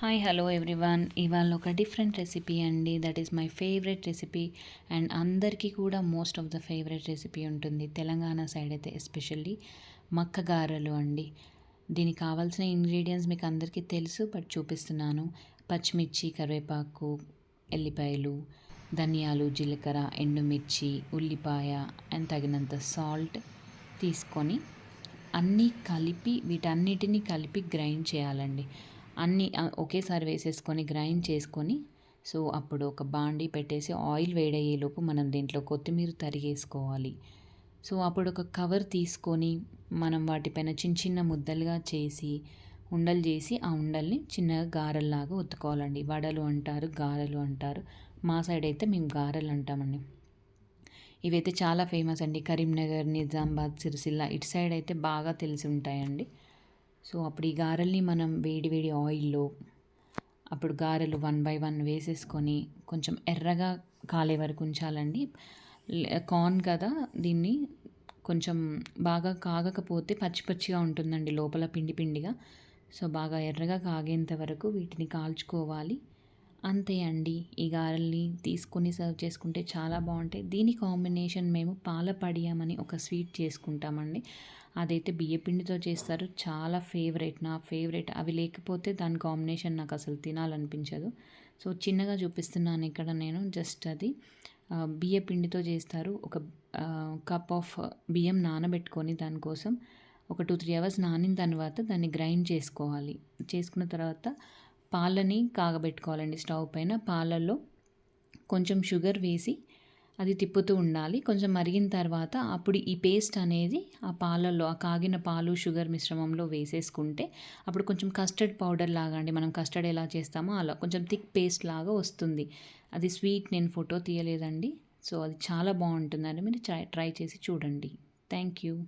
Hi hello everyone ఇవాళ ఒక different recipe అండి. That is my favourite recipe and అందరికీ కూడా most of the favourite recipe ఉంటుంది. తెలంగాణ సైడ్ అయితే ఎస్పెషల్లీ మక్క గారెలు అండి. దీనికి కావాల్సిన ఇంగ్రీడియంట్స్ మీకు అందరికీ తెలుసు బట్ చూపిస్తున్నాను. పచ్చిమిర్చి కరివేపాకు ఎల్లిపాయలు ధనియాలు జీలకర్ర ఎండుమిర్చి ఉల్లిపాయ అండ్ తగినంత సాల్ట్ తీసుకొని అన్నీ కలిపి వీటన్నిటిని కలిపి గ్రైండ్ చేయాలండి. అన్నీ ఒకేసారి వేసేసుకొని గ్రైండ్ చేసుకొని సో అప్పుడు ఒక బాండీ పెట్టేసి ఆయిల్ వేడయ్యేలోపు మనం దీంట్లో కొత్తిమీర తరిగేసుకోవాలి. సో అప్పుడు ఒక కవర్ తీసుకొని మనం వాటిపైన చిన్న చిన్న ముద్దలుగా చేసి ఉండలు చేసి ఆ ఉండల్ని చిన్నగా గారెల్లాగా ఒత్తుకోవాలండి. వడలు అంటారు గారెలు అంటారు. మా సైడ్ అయితే మేము గారెలు అంటామండి. ఇవైతే చాలా ఫేమస్ అండి. కరీంనగర్ నిజామాబాద్ సిరిసిల్ల ఇటు సైడ్ అయితే బాగా తెలిసి ఉంటాయండి. సో అప్పుడు ఈ గారెల్ని మనం వేడి వేడి ఆయిల్లో అప్పుడు గారెలు వన్ బై వన్ వేసేసుకొని కొంచెం ఎర్రగా కాలే వరకు ఉంచాలండి. కార్న్ కదా దీన్ని కొంచెం బాగా కాగకపోతే పచ్చి పచ్చిగా ఉంటుందండి లోపల పిండి పిండిగా. సో బాగా ఎర్రగా కాగేంత వరకు వీటిని కాల్చుకోవాలి. అంతే అండి. ఈ గారెల్ని తీసుకొని సర్వ్ చేసుకుంటే చాలా బాగుంటాయి. దీని కాంబినేషన్ మేము పాల పడియామని ఒక స్వీట్ చేసుకుంటామండి. అదైతే బియ్యపిండితో చేస్తారు. చాలా ఫేవరెట్ నా ఫేవరెట్. అవి లేకపోతే దాని కాంబినేషన్ నాకు అసలు తినాలనిపించదు. సో చిన్నగా చూపిస్తున్నాను ఇక్కడ నేను. జస్ట్ అది. బియ్యపిండితో చేస్తారు. ఒక కప్ ఆఫ్ బియ్యం నానబెట్టుకొని దానికోసం ఒక టూ త్రీ అవర్స్ నానిన తర్వాత దాన్ని గ్రైండ్ చేసుకోవాలి. చేసుకున్న తర్వాత పాలని కాగబెట్టుకోవాలండి స్టవ్ పైన. పాలలో కొంచెం షుగర్ వేసి అది తిప్పుతూ ఉండాలి. కొంచెం మరిగిన తర్వాత అప్పుడు ఈ పేస్ట్ అనేది ఆ పాలల్లో ఆ కాగిన పాలు షుగర్ మిశ్రమంలో వేసేసుకుంటే అప్పుడు కొంచెం కస్టర్డ్ పౌడర్ లాగా అండి. మనం కస్టర్డ్ ఎలా చేస్తామో అలా. కొంచెం థిక్ పేస్ట్ లాగా వస్తుంది. అది స్వీట్ నేను ఫోటో తీయలేదండి. సో అది చాలా బాగుంటుందండి. మీరు ట్రై ట్రై చేసి చూడండి. Thank you.